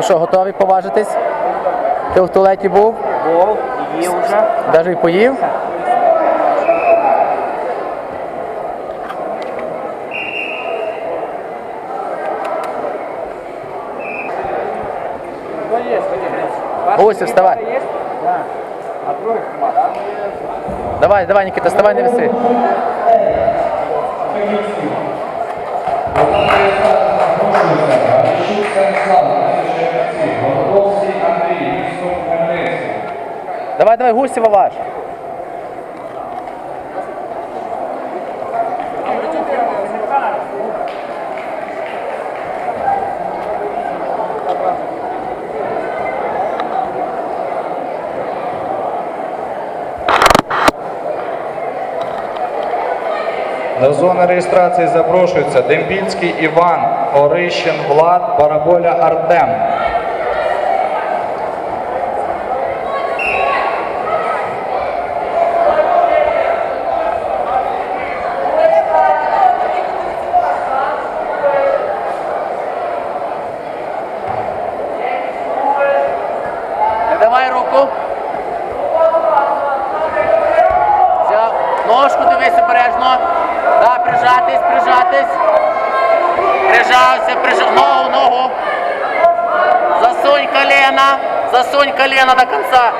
Ви що, готові поважитись? Ти в туалеті був? Був, її вже. Навіть і поїв? Гусів, вставай. Давай, давай, Нікіта, вставай, не виси. Давай, давай, Гусєва ваш. До зони реєстрації запрошуються Дембінський Іван, Орищин Влад, Бараболя Артем. Давай руку. Взяв. Ножку дивись обережно. Да, прижатись, прижатись. Прижався, прижав. Ногу, ногу. Засунь колено. Засунь колено до конца.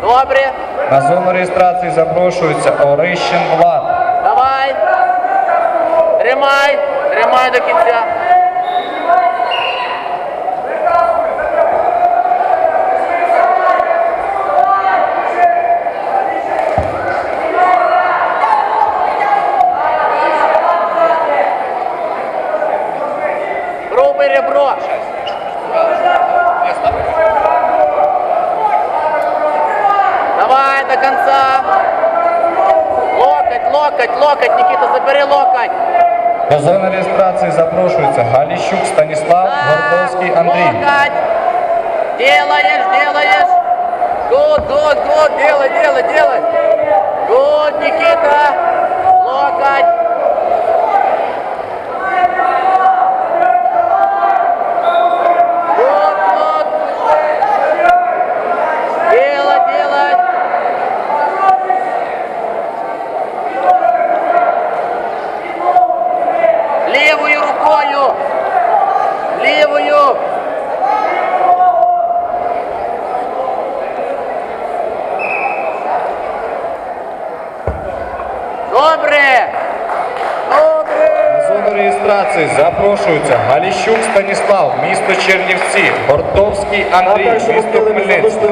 Добре. На зону реєстрації запрошуються Орищин Влад. Давай. Тримай. Тримай до кінця. Грубый ребро. Давай до конца. Локоть, локоть, локоть, Никита, забери локоть. До зони реєстрації запрошуються Галіщук Станіслав, Гордовський Андрій. Локоть. Делаешь, делаешь. Гуд, гуд, гуд, делай, делай, делай. Гуд, Никита. Левую. Добре. Добре. На зону реєстрації запрошуються Галіщук Станіслав, місто Чернівці, Гордовський На Андрій, місто Хмельницький.